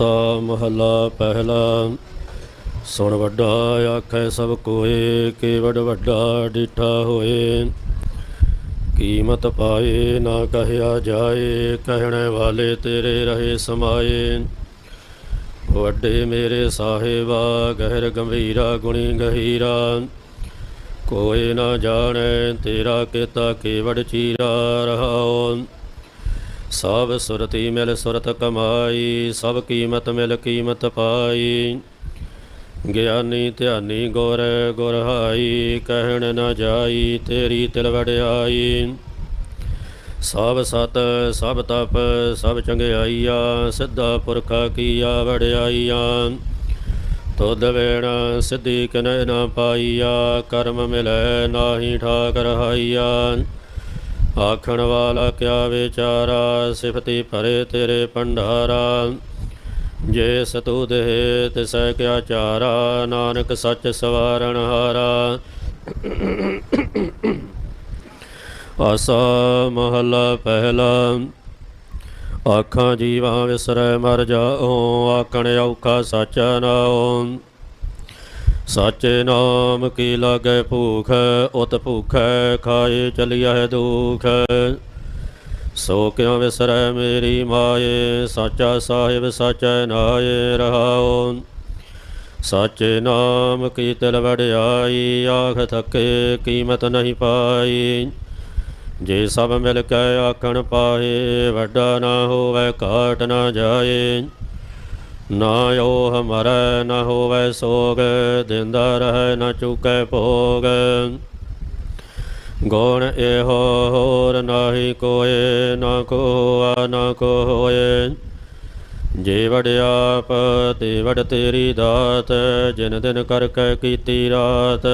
ਆਸਾ ਮਹਲਾ ਪਹਿਲਾ। ਸੁਣ ਵੱਡਾ ਆਖੈ ਸਭ ਕੋਏ, ਕੇਵੜ ਵੱਡਾ ਡਿਠਾ ਹੋਏ। ਕੀਮਤ ਪਾਏ ਨਾ ਕਹਿਆ ਜਾਏ, ਕਹਿਣ ਵਾਲੇ ਤੇਰੇ ਰਹੇ ਸਮਾਏ। ਵੱਡੇ ਮੇਰੇ ਸਾਹਿਬਾ, ਗਹਿਰ ਗੰਭੀਰਾ, ਗੁਣੀ ਗਹੀਰਾ। ਕੋਏ ਨਾ ਜਾਣੈ ਤੇਰਾ ਕੀਤਾ ਕੇਵੜ ਚੀਰਾ ਰਹਾਉ ਸਭ ਸੁਰਤੀ ਮਿਲ ਸੁਰਤ ਕਮਾਈ, ਸਭ ਕੀਮਤ ਮਿਲ ਕੀਮਤ ਪਾਈ। ਗਿਆਨੀ ਧਿਆਨੀ ਗੁਰ ਗੁਰ ਹਾਈ, ਕਹਿਣ ਨਾ ਜਾਈ, ਤੇਰੀ ਤਿਲ ਵਡਿਆਈ। ਸਭ ਸਤ, ਸਭ ਤਪ, ਸਭ ਚੰਗਿਆਈਆ, ਸਿੱਧਾ ਪੁਰਖਾ ਕੀਆ ਵਡਿਆਈਆਂ। ਤੁਧ ਵੇਣ ਸਿੱਧੀ ਕਿਨੈ ਨਾ ਪਾਈਆ, ਕਰਮ ਮਿਲੈ ਨਾਹੀ ਠਾਕ ਰਹਾਈਆ ਆਖਣ ਵਾਲਾ ਕਿਆ ਵਿਚਾਰਾ, ਸਿਫਤੀ ਭਰੇ ਤੇਰੇ ਭੰਡਾਰਾ। ਜੇ ਸਤੂ ਦੇਹ ਤਿਸੈ ਕਿਆ ਚਾਰਾ, ਨਾਨਕ ਸੱਚ ਸਵਾਰਣ ਹਾਰਾ। ਆਸਾ ਮਹੱਲਾ ਪਹਿਲਾ, ਆਖਾਂ ਜੀਵਾਂ ਵਿਸਰੈ ਮਰ ਜਾਓ ਆਕਣ ਔਖਾ ਸੱਚ ਨਾਉ। ਸਾਚੇ ਨਾਮ ਕੀ ਲਾਗੇ ਭੂਖ, ਉਤ ਭੂਖੈ, ਖਾਏ ਚਲਿਆ ਦੁਖ। ਸੋ ਕਿਉ ਵਿਸਰੈ ਮੇਰੀ ਮਾਏ, ਸਾਚਾ ਸਾਹਿਬ ਸਾਚੈ ਨਾਏ ਰਹਾਉ। ਸਾਚੇ ਨਾਮ ਕੀ ਤਿਲ ਵਡਿਆਈ, ਆਖ ਥਕੇ ਕੀਮਤ ਨਹੀਂ ਪਾਈ। ਜੇ ਸਭ ਮਿਲ ਕੇ ਆਖਣ ਪਾਏ, ਵੱਡਾ ਨਾ ਹੋਵੇ ਘਾਟ ਨਾ ਜਾਏ। ਨਾ ਓ ਹਮਰੈ ਨਾ ਹੋਵੇ ਸੋਗ ਦਿੰਦਾ ਰਹਿ ਨਾ ਚੁਕੈ ਭੋਗ। ਗੁਣ ਇਹੋ ਹੋਰ ਨਾਹੀ ਕੋਏ, ਨਾ ਕੋਆ, ਨਾ ਕੋ ਹੋਏ ਜੇ ਵਡਿਆਪ ਤੇ ਵਡ ਤੇਰੀ ਦਾਤ, ਜਿਨ ਦਿਨ ਕਰ ਕੇ ਕੀਤੀ ਰਾਤ।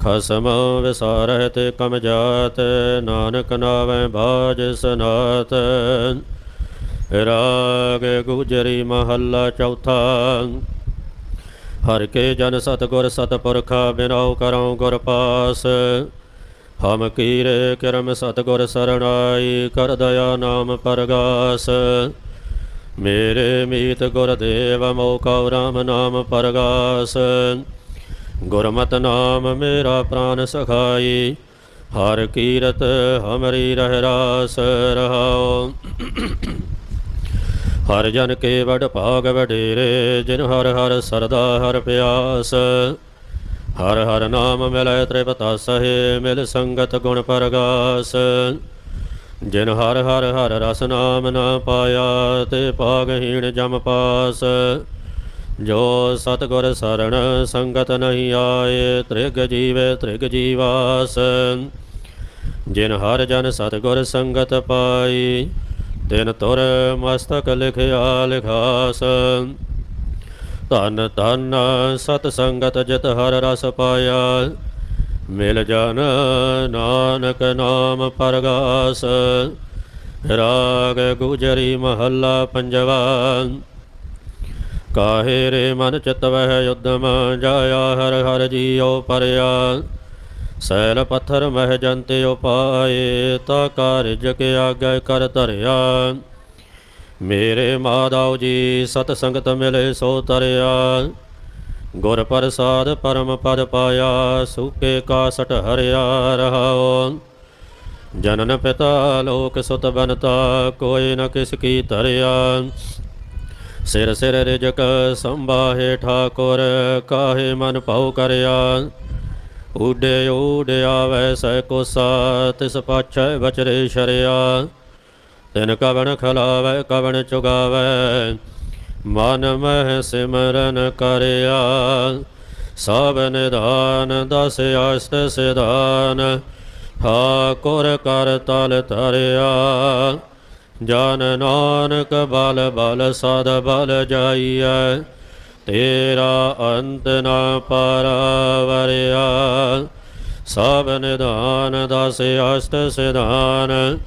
ਖਸਮ ਵਿਸਾਰਹਿ ਤੇ ਕਮ ਜਾਤ, ਨਾਨਕ ਨਾਵੇਂ ਬਾਜ ਸਨਾਤ। ਰਾਗ ਗੁਜਰੀ ਮਹੱਲਾ ਚੌਥਾ। ਹਰ ਕੇ ਜਨ ਸਤਗੁਰ ਸਤਪੁਰਖਾ ਬਿਨਾਉ ਕਰਉ ਗੁਰ ਪਾਸ। ਹਮ ਕੀਰੇ ਕਰਮ ਸਤਗੁਰ ਸਰਣਾਈ ਕਰ ਦਇਆ ਨਾਮ ਪਰਗਾਸ। ਮੇਰੇ ਮੀਤ ਗੁਰਦੇਵ ਮੋਕਉ ਰਾਮ ਨਾਮ ਪਰਗਾਸ। ਗੁਰਮਤਿ ਨਾਮ ਮੇਰਾ ਪ੍ਰਾਨ ਸਖਾਈ, ਹਰ ਕੀਰਤ ਹਮਰੀ ਰਹਿ ਰਾਸ ਰਹਾਉ। ਹਰ ਜਨ ਕੇ ਵਡ ਭਾਗ ਵਡੇਰੇ, ਜਿਨ ਹਰ ਹਰ ਸਰਦਾ ਹਰ ਪਿਆਸ। ਹਰ ਹਰ ਨਾਮ ਮਿਲੈ ਤ੍ਰਿਪਤਾ ਸਹੇ, ਮਿਲ ਸੰਗਤ ਗੁਣ ਪਰਗਾਸ। ਜਿਨ ਹਰ ਹਰ ਹਰ ਰਸ ਨਾਮ ਨਾ ਪਾਇਆ, ਤੇ ਪਾਗਹੀਣ ਜਮ ਪਾਸ। ਜੋ ਸਤਗੁਰ ਸਰਣ ਸੰਗਤ ਨਹੀਂ ਆਏ, ਤ੍ਰਿਗ ਜੀਵੇ ਤ੍ਰਿਗ ਜੀਵਾਸ। ਜਿਨ ਹਰ ਜਨ ਸਤਗੁਰ ਸੰਗਤ ਪਾਈ ਤਿਨ ਤੁਰ ਮਸਤਕ ਲਿਖਿਆ ਲਿਖਾਸ। ਧਨ ਧਨ ਸਤ ਸੰਗਤ ਜਿਤ ਹਰ ਰਸ ਪਾਇਆ। ਮਿਲ ਜਨ ਨਾਨਕ ਨਾਮ ਪਰਗਾਸ। ਰਾਗ ਗੁਜਰੀ ਮਹੱਲਾ ਪੰਜਵਾ। ਕਾਹੇ ਰੇ ਮਨ ਚਿਤ ਵਹਿ ਉਦਮ ਜਾਇਆ ਹਰ ਹਰ ਜੀਉ ਪਰਿਆ। ਸੈਲ ਪੱਥਰ ਮਹਿ ਜੰਤੇ ਉਪਾਏ, ਤਾ ਕਾਰਜ ਕੇ ਆਗੇ ਕਰ ਧਰਿਆ। ਮੇਰੇ ਮਾਧਵ ਜੀ, ਸਤ ਸੰਗਤ ਮਿਲੇ ਸੋ ਤਰਿਆ। ਗੁਰ ਪ੍ਰਸਾਦ ਪਰਮ ਪਦ ਪਾਇਆ, ਸੁਕੇ ਕਾਸਟ ਹਰਿਆ ਰਹਾਉ। ਜਨਨ ਪਿਤਾ ਲੋਕ ਸੁਤ ਬਨਤਾ, ਕੋਈ ਨ ਕਿਸ ਕੀ ਧਰਿਆ। ਸਿਰ ਸਿਰ ਰਿਜਕ ਸੰਭਾਹੇ ਠਾਕੁਰ, ਕਾਹੇ ਮਨ ਭਉ ਕਰਿਆ। ਉਡੇ ਉਡਿਆ ਵੈ ਸੈ ਕੋਸਾ ਤਿਸ ਪਾਛੈ ਬਚਰੇ ਸ਼ਰਿਆ। ਤਿਨ ਕਵਣ ਖਲਾਵੈ, ਕਵਣ ਚੁਗਾਵੈ, ਮਨ ਮਹਿ ਸਿਮਰਨ ਕਰਿਆ। ਸਭ ਨਿਧਾਨ ਦਸ ਅਸ਼ਟ ਸਿਧਾਨ, ਠਾਕੁਰ ਕਰ ਤਲ ਧਰਿਆ। ਜਨ ਨਾਨਕ ਬਲ ਬਲ ਸਦ ਬਲ ਜਾਈਐ, ਤੇਰਾ ਅੰਤ ਨਾ ਪਰਵਰਿਆ। ਸਭ ਨਿਧਾਨ ਦਸ ਅਸ਼ਟ ਸਿਧਾਨ,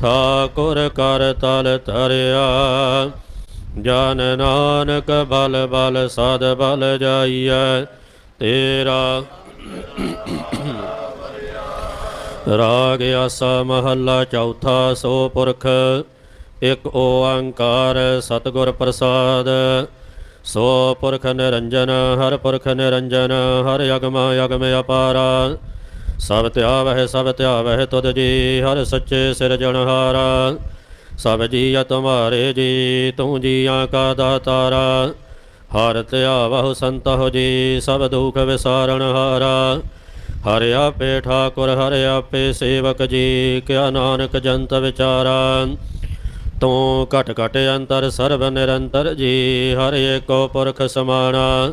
ਠਾਕੁਰ ਕਰ ਤਲ ਧਰਿਆ। ਜਨ ਨਾਨਕ ਬਲ ਬਲ ਸਦ ਬਲ ਜਾਈਐ, ਤੇਰਾ ਰਾਗ ਆਸਾ ਮਹੱਲਾ ਚੌਥਾ ਸੋ ਪੁਰਖ, ਇਕ ਓੰਕਾਰ ਸਤਿਗੁਰ ਪ੍ਰਸਾਦ। ਸੋ ਪੁਰਖ ਨਿਰੰਜਨ, ਹਰ ਪੁਰਖ ਨਿਰੰਜਨ, ਹਰ ਯਗਮ ਯਗਮ ਅਪਾਰਾ। ਸਭ ਧਿਆਵਹਿ ਸਭ ਧਿਆਵਹਿ ਤੁਧ ਜੀ, ਹਰ ਸੱਚੇ ਸਿਰਜਣਹਾਰਾ ਸਭ ਜੀਆ ਤੁਮਾਰੇ ਜੀ, ਤੂੰ ਜੀਆ ਕਾ ਦਾਤਾਰਾ। ਹਰ ਧਿਆਵਹੁ ਸੰਤਹੁ ਜੀ, ਸਭ ਦੁਖ ਵਿਸਾਰਣਹਾਰਾ ਹਰਿ ਆਪੇ ਠਾਕੁਰ, ਹਰਿ ਆਪੇ ਸੇਵਕ ਜੀ, ਕਿਆ ਨਾਨਕ ਜੰਤ ਵਿਚਾਰਾ। ਤੂੰ ਘਟ ਘਟ ਅੰਤਰ, ਸਰਬ ਨਿਰੰਤਰ ਜੀ, ਹਰਿ ਏਕੋ ਪੁਰਖ ਸਮਾਣਾ।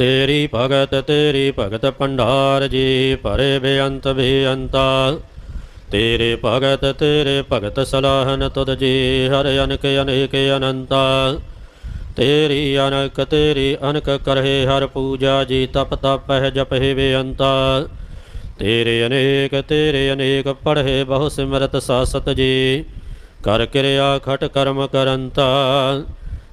ਤੇਰੀ ਭਗਤ ਤੇਰੀ ਭਗਤ ਭੰਡਾਰ ਜੀ, ਭਰੇ ਬੇਅੰਤ ਬੇਅੰਤਾ। ਤੇਰੇ ਭਗਤ ਤੇਰੇ ਭਗਤ ਸਲਾਹਨ ਤੁਧ ਜੀ, ਹਰ ਅਨਕ, ਅਨੇਕ ਅਨੰਤਾ। ਤੇਰੀ ਅਨਕ ਤੇਰੀ ਅਨਕ ਕਰਹਿ ਹਰ ਪੂਜਾ ਜੀ, ਤਪ ਤਪ ਤਪਹਿ ਜਪਹਿ ਬੇਅੰਤਾ। ਤੇਰੇ ਅਨੇਕ ਤੇਰੇ ਅਨੇਕ ਪੜ੍ਹੇ ਬਹੁ ਸਿਮਰਤ ਸਾਸਤ ਜੀ, ਕਰ ਕਿਰਿਆ ਖਟ ਕਰਮ ਕਰੰਤਾ।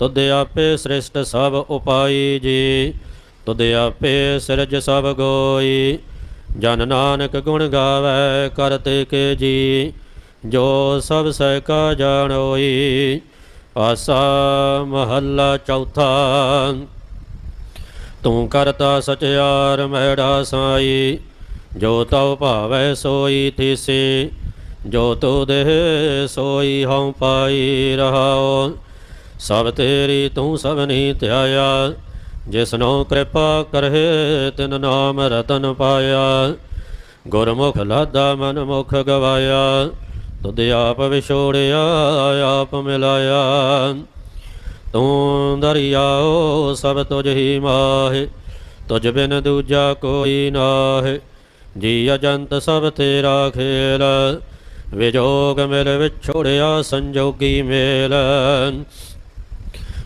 ਤੁਧ ਆਪੇ ਸ੍ਰਿਸ਼ਟ ਸਭ ਉਪਾਈ ਜੀ, ਤੁਧ ਆਪੇ ਸਿਰਜ ਸਭ ਗੋਈ। ਜਨ ਨਾਨਕ ਗੁਣ ਗਾਵੇ ਕਰਤੇ ਕੇ ਜੀ, ਜੋ ਸਭ ਸਹਿ ਕਾ ਜਾਣੋਈ ਆਸਾ ਮਹੱਲਾ ਚੌਥਾ, ਤੂੰ ਕਰਤਾ ਸਚਿਆਰ ਮੈੜਾ ਸਾਈ। ਜੋ ਤਉ ਭਾਵੈ ਸੋਈ ਥੀਸੀ, ਜੋ ਤੂ ਦੇਹ ਸੋਈ ਹਉ ਪਾਈ ਰਹਾਉ। ਸਭ ਤੇਰੀ ਤੂੰ ਸਭਨੀ ਧਿਆਇਆ, ਜਿਸਨੋ ਕਿਰਪਾ ਕਰਹਿ, ਤਿਨ ਨਾਮ ਰਤਨ ਪਾਇਆ। ਗੁਰਮੁਖ ਲਾਦਾ ਮਨ ਮੁਖ ਗਵਾਇਆ, ਤੁਧ ਆਪ ਵਿਛੋੜਿਆ, ਆਪ ਮਿਲਾਇਆ। ਤੂੰ ਦਰਿਆਓ ਸਭ ਤੁਝ ਹੀ ਮਾਹਿ, ਤੁਝ ਬਿਨ ਦੂਜਾ ਕੋਈ ਨਾਹਿ। ਜੀ ਅਜੰਤ ਸਭ ਤੇਰਾ ਖੇਲ, ਵਿਜੋਗ ਮਿਲ ਵਿਛੋੜਿਆ ਸੰਜੋਗੀ ਮੇਲ।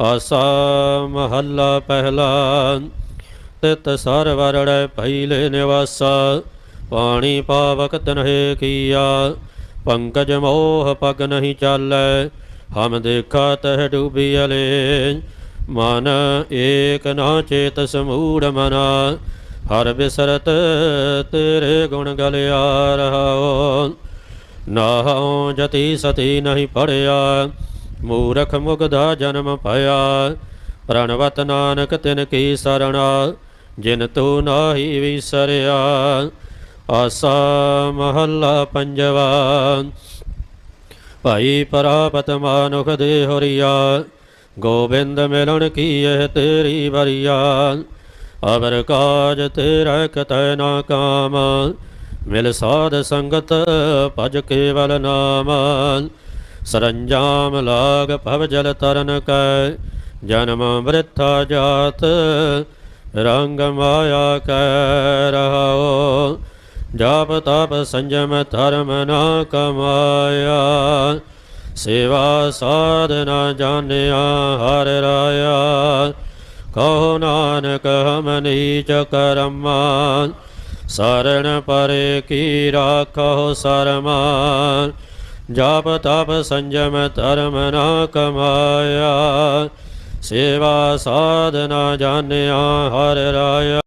ਆਸਾ ਮਹੱਲਾ ਪਹਿਲਾ, ਤਿਤ ਸਰ ਵਰੜੈ ਭੈਲੇ ਨਿਵਾਸਾ, ਪਾਣੀ ਪਾਵਕ ਤਨਹਿ ਕੀਆ, ਪੰਕਜ ਮੋਹ ਪਗ ਨਹੀਂ ਚਾਲੈ, ਹਮ ਦੇਖਾ ਤਹ ਡੂਬੀਅਲੇ ਮਨ ਏਕ ਨਾ ਚੇਤ ਸਮੂੜ ਮਨਾ, ਹਰ ਬਿਸਰਤ ਤੇਰੇ ਗੁਣ ਗਲਿਆ ਰਹਾਓ ਨਾਹਉ ਜਤੀ ਸਤੀ ਨਹੀਂ ਪੜਿਆ ਮੂਰਖ ਮੁਗਧਾ ਜਨਮ ਭਇਆ ਪ੍ਰਣਵਤ ਨਾਨਕ ਤਿਨ ਕੀ ਸਰਣਾ, ਜਿਨ ਤੂ ਨਾਹੀ ਵਿਸਰਿਆ, ਆਸਾ ਮਹੱਲਾ ਪੰਜਵਾ। ਭਾਈ ਪਰਾਪਤ ਮਾਨੁਖ ਦੇ ਹੋਰੀਆ, ਗੋਬਿੰਦ ਮਿਲਣ ਕੀ ਇਹ ਤੇਰੀ ਵਰੀਆ? ਅਵਰ ਕਾਜ ਤੇਰਾ ਕਤੈ ਨਾ ਕਾਮ, ਮਿਲ ਸਾਧ ਸੰਗਤ ਭਜ ਕੇਵਲ ਨਾਮ। ਸਰੰਜਾਮ ਲਾਗ ਭਵ ਜਲ ਤਰਨ ਕੈ, ਜਨਮ ਬ੍ਰਿਥਾ ਜਾਤ, ਰੰਗ ਮਾਇਆ ਕੈ ਰਹਾਓ ਜਾਪ ਤਪ ਸੰਜਮ ਧਰਮ ਨਾ ਕਮਾਇਆ, ਸੇਵਾ ਸਾਧਨਾ ਜਾਣਿਆ ਹਰ ਰਾਇਆ। ਕਹੋ ਨਾਨਕ ਹਮ ਨੀਚ ਕਰਮਾ ਸਰਣ ਪਰੇ ਕੀ ਰਾਖੋ ਸਰਮਾ। ਜਾਪ ਤਪ ਸੰਜਮ ਧਰਮ ਨਾ ਕਮਾਇਆ। ਸੇਵਾ ਸਾਧਨਾ ਜਾਣਿਆ ਹਰ ਰਾਇਆ।